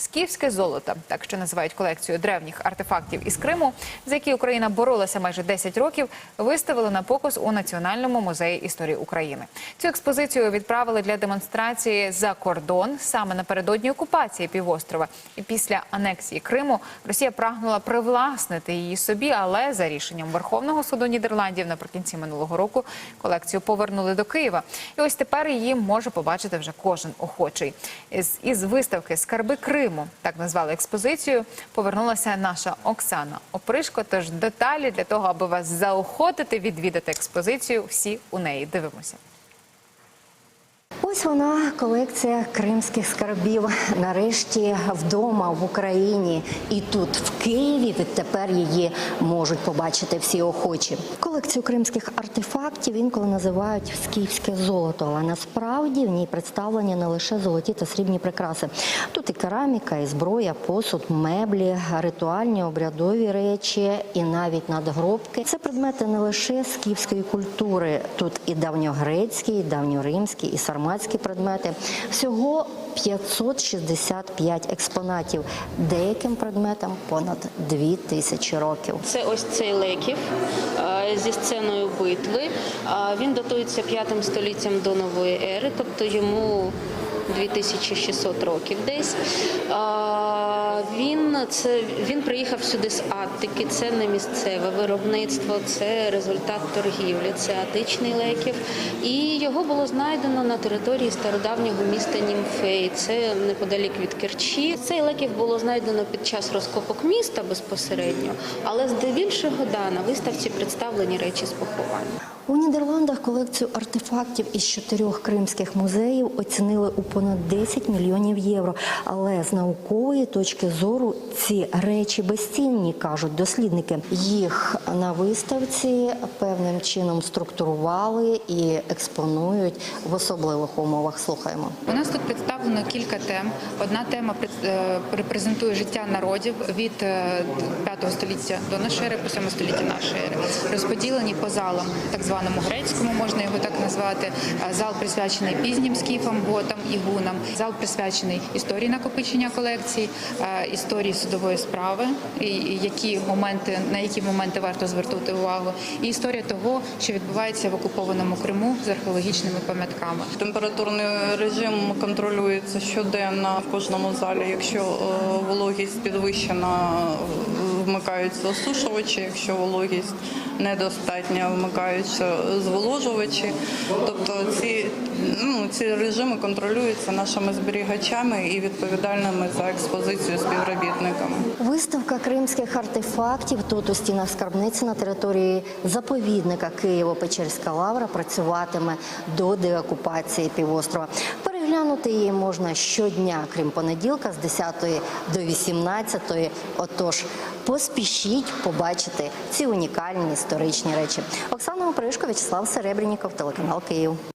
Скіфське золото, так що називають колекцію древніх артефактів із Криму, за які Україна боролася майже 10 років, виставили на показ у Національному музеї історії України. Цю експозицію відправили для демонстрації за кордон саме напередодні окупації півострова. І після анексії Криму Росія прагнула привласнити її собі, але за рішенням Верховного суду Нідерландів наприкінці минулого року колекцію повернули до Києва. І ось тепер її може побачити вже кожен охочий. Із, із виставки Скарби Криму, так назвали експозицію, повернулася наша Оксана Опришко. Тож деталі для того, аби вас заохотити відвідати експозицію, всі у неї дивимося. Ось вона колекція кримських скарбів. Нарешті вдома в Україні і тут, в Києві, відтепер її можуть побачити всі охочі. Колекцію кримських артефактів інколи називають скіфське золото, але насправді в ній представлені не лише золоті та срібні прикраси. Тут і кераміка, і зброя, посуд, меблі, ритуальні обрядові речі, і навіть надгробки. Це предмети не лише скіфської культури. Тут і давньогрецькі, і давньоримські, і сарматські предмети. Всього 565 експонатів. Деяким предметам понад 2 тисячі років. Це ось цей леків е, зі сценою битви. А Він датується 5 століттям до нової ери, тобто йому 2600 років десь. Він, це, він приїхав сюди з Аттики, це не місцеве виробництво, це результат торгівлі, це атичний леків. І його було знайдено на території стародавнього міста Німфей, це неподалік від Керчі. Цей леків було знайдено під час розкопок міста безпосередньо, але здебільшого да, на виставці представлені речі з поховання. У Нідерландах колекцію артефактів із чотирьох кримських музеїв оцінили у понад 10 мільйонів євро. Але з наукової точки зору ці речі безцінні, кажуть дослідники. Їх на виставці певним чином структурували і експонують в особливих умовах. Слухаємо. У нас тут представлено кілька тем. Одна тема е, репрезентує життя народів від е, 5 століття до нашої ери, по 7 століття нашої ери. Розподілені по залам, так званому грецькому, можна його так назвати. Е, Зал присвячений пізнім скіфам, готам і гунам. Зал присвячений історії накопичення колекцій, е, історії судової справи, які моменти на які моменти варто звернути увагу, і історія того, що відбувається в окупованому Криму з археологічними пам'ятками. Температурний режим контролюється щоденно в кожному залі. Якщо е, вологість підвищена, вмикаються осушувачі. Якщо вологість недостатня, вмикаються зволожувачі. Тобто ці, ну, ці режими контролюються нашими зберігачами і відповідальними за експозицію співробітниками. Виставка кримських артефактів тут у стінах скарбниці на території заповідника Києво-Печерська лавра працюватиме до деокупації півострова. Переглянути її можна щодня, крім понеділка, з 10 до 18. Отож, поспішіть побачити ці унікальні історичні речі. Оксана Опришко, Вячеслав Серебрініков, телеканал Київ.